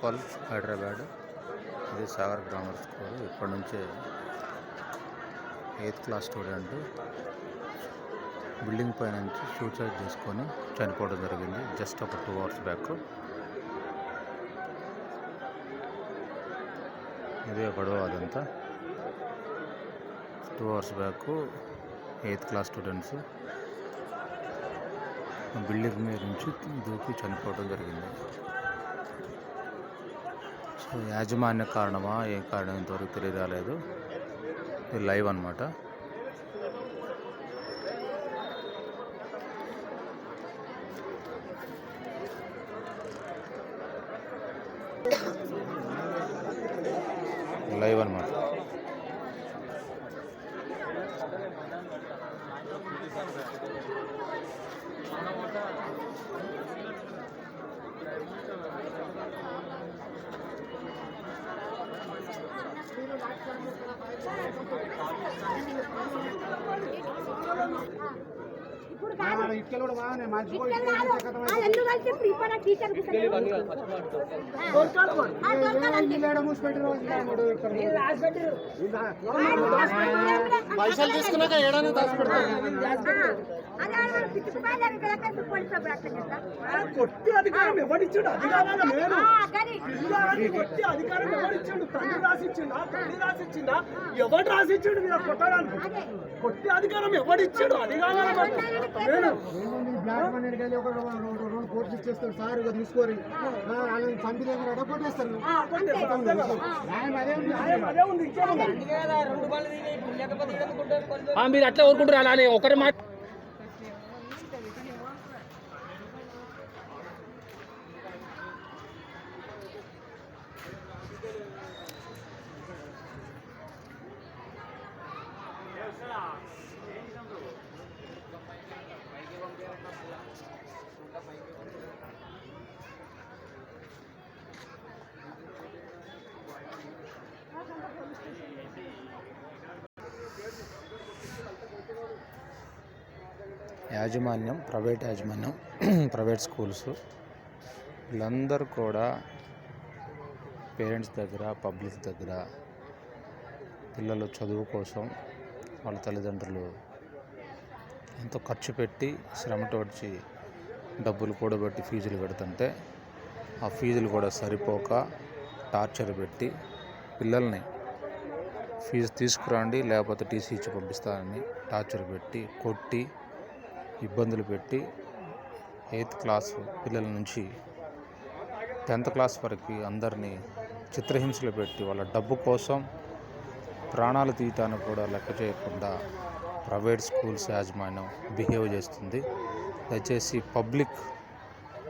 ఉప్పల్ హైదరాబాద్. ఇది Sagar grammar school. ఇప్పటి నుంచే ఎయిత్ క్లాస్ స్టూడెంట్ బిల్డింగ్ పై నుంచి సూసైడ్ చేసుకొని చనిపోవడం జరిగింది. జస్ట్ ఒక టూ అవర్స్ బ్యాక్. ఇదే గొడవ అదంతా. Two hours back eighth class students building మీద నుంచి దూకి చనిపోవడం జరిగింది. యాజమాన్య కారణమా? ఏం కారణం ఇంతవరకు తెలియరాలేదు. ఇది లైవ్ అనమాట లైవ్ అనమాట ఇప్పుడు కాదు ఇక్కడ కూడా బాగానే మంచి ఇక్కడ కాదు ఆ రెండు కలిసి ఇప్పుడు ఇప్పుడు టీచర్ పైసలు తీసుకున్నాక ఏడాది కొట్టి అధికారం ఎవరిచ్చాడు అధికారాలు కొట్టి అధికారం ఎవరిచ్చాడు తల్లి రాసిచ్చిందా? తల్లి రాసిచ్చిందా? ఎవరు రాసిచ్చాడు? మీరు కొట్టడానికి కొట్టి అధికారం అధికారం ఇచ్చేస్తారు సార్ ఇక తీసుకోరి వాళ్ళని చంపితే ఎడ కొట్టేస్తారు. న్యాయం అదే ఉంది. న్యాయం అదే ఉంది ఇంకేముంది మీరు అట్లా ఊరుకుంటారు అలా అని ఒకటి మాట యాజమాన్యం ప్రైవేట్ యాజమాన్యం ప్రైవేట్ స్కూల్స్. వీళ్ళందరూ కూడా పేరెంట్స్ దగ్గర పబ్లిక్ దగ్గర పిల్లలు చదువు కోసం వాళ్ళ తల్లిదండ్రులు ఎంతో ఖర్చు పెట్టి శ్రమటోడ్చి డబ్బులు కూడబెట్టి ఫీజులు పెడుతుంటే ఆ ఫీజులు కూడా సరిపోక టార్చర్ పెట్టి పిల్లల్ని ఫీజు తీసుకురండి లేకపోతే టీసీ ఇచ్చి పంపిస్తానని టార్చర్ పెట్టి కొట్టి ఇబ్బందులు పెట్టి ఎయిత్ క్లాస్ పిల్లల నుంచి టెన్త్ క్లాస్ వరకు అందరినీ చిత్రహింసలు పెట్టి వాళ్ళ డబ్బు కోసం ప్రాణాలు తీయటాన్ని కూడా లెక్క చేయకుండా ప్రైవేట్ స్కూల్స్ యాజమాన్యం బిహేవ్ చేస్తుంది. దయచేసి పబ్లిక్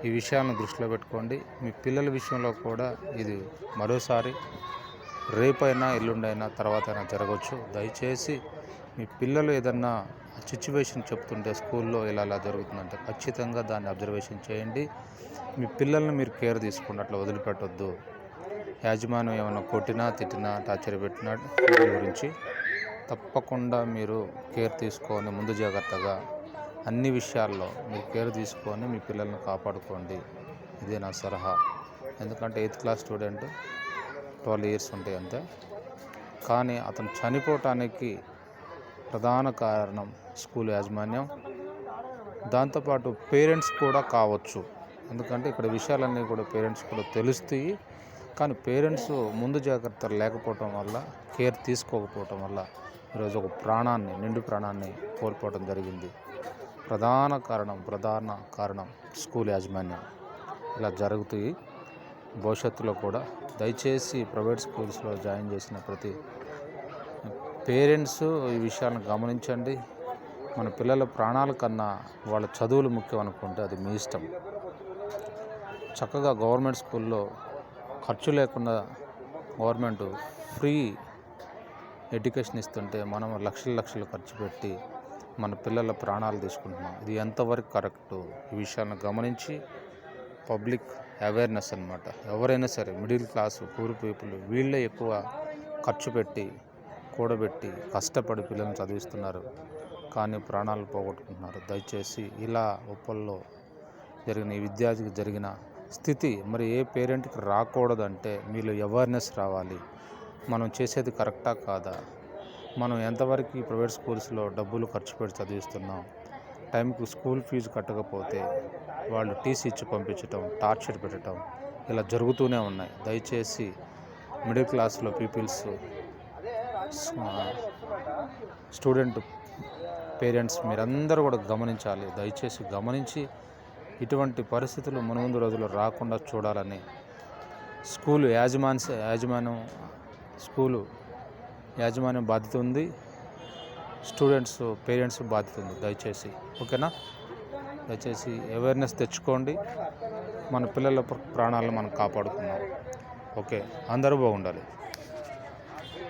ఈ విషయాలను దృష్టిలో పెట్టుకోండి. మీ పిల్లల విషయంలో కూడా ఇది మరోసారి రేపైనా ఎల్లుండైనా తర్వాత అయినా జరగవచ్చు. దయచేసి మీ పిల్లలు ఏదన్నా సిచ్యువేషన్ చెప్తుంటే స్కూల్లో ఇలా ఇలా జరుగుతుందంటే ఖచ్చితంగా దాన్ని అబ్జర్వేషన్ చేయండి. మీ పిల్లల్ని మీరు కేర్ తీసుకోండి అట్లా వదిలిపెట్టొద్దు. యాజమాన్యం ఏమైనా కొట్టినా తిట్టినా టార్చర్ పెట్టినా గురించి తప్పకుండా మీరు కేర్ తీసుకొని ముందు జాగ్రత్తగా అన్ని విషయాల్లో మీరు కేర్ తీసుకొని మీ పిల్లల్ని కాపాడుకోండి. ఇదే నా సలహా. ఎందుకంటే eighth class student twelve years ఉంటాయి అంతే. కానీ అతను చనిపోవటానికి ప్రధాన కారణం స్కూల్ యాజమాన్యం. దాంతోపాటు పేరెంట్స్ కూడా కావచ్చు. ఎందుకంటే ఇక్కడ విషయాలన్నీ కూడా పేరెంట్స్ కూడా తెలుస్తాయి కానీ పేరెంట్స్ ముందు జాగ్రత్తలు లేకపోవటం వల్ల కేర్ తీసుకోకపోవటం వల్ల ఈరోజు ఒక ప్రాణాన్ని నిండు ప్రాణాన్ని కోల్పోవడం జరిగింది. ప్రధాన కారణం ప్రధాన కారణం స్కూల్ యాజమాన్యం. ఇలా జరుగుతాయి భవిష్యత్తులో కూడా దయచేసి ప్రైవేట్ స్కూల్స్లో జాయిన్ చేసిన ప్రతి పేరెంట్స్ ఈ విషయాలను గమనించండి. మన పిల్లల ప్రాణాల కన్నా వాళ్ళ చదువులు ముఖ్యం అనుకుంటే అది మీ ఇష్టం. చక్కగా గవర్నమెంట్ స్కూల్లో ఖర్చు లేకుండా గవర్నమెంట్ ఫ్రీ ఎడ్యుకేషన్ ఇస్తుంటే మనం లక్షల లక్షలు ఖర్చు పెట్టి మన పిల్లల ప్రాణాలు తీసుకుంటున్నాం. ఇది ఎంతవరకు కరెక్ట్? ఈ విషయాలను గమనించి పబ్లిక్ అవేర్నెస్ అనమాట ఎవరైనా సరే మిడిల్ క్లాస్ పూర్ పీపుల్ వీళ్ళే ఎక్కువ ఖర్చు పెట్టి కూడబెట్టి కష్టపడి పిల్లల్ని చదివిస్తున్నారు. కానీ ప్రాణాలు పోగొట్టుకుంటున్నారు. దయచేసి ఇలా ఉప్పల్లో జరిగిన ఈ విద్యార్థికి జరిగిన స్థితి మరి ఏ పేరెంట్కి రాకూడదంటే మీలో అవేర్నెస్ రావాలి. మనం చేసేది కరెక్టా కాదా? మనం ఎంతవరకు ఈ ప్రైవేట్ స్కూల్స్లో డబ్బులు ఖర్చు పెట్టి చదివిస్తున్నాం? టైంకి స్కూల్ ఫీజు కట్టకపోతే వాళ్ళు టీసీ ఇచ్చి పంపించటం టార్చర్ పెట్టడం ఇలా జరుగుతూనే ఉన్నాయి. దయచేసి మిడిల్ క్లాస్లో పీపుల్స్ స్టూడెంట్ పేరెంట్స్ మీరందరూ కూడా గమనించాలి. దయచేసి గమనించి ఇటువంటి పరిస్థితులు మునుముందు రోజులు రాకుండా చూడాలని స్కూలు యాజమాన్స్ యాజమాన్యం స్కూలు యాజమాన్యం బాధ్యత ఉంది. స్టూడెంట్స్ పేరెంట్స్ బాధ్యత ఉంది. దయచేసి ఓకేనా? దయచేసి అవేర్నెస్ తెచ్చుకోండి. మన పిల్లల ప్రాణాలను మనం కాపాడుకుందాం. ఓకే? అందరూ బాగుండాలి.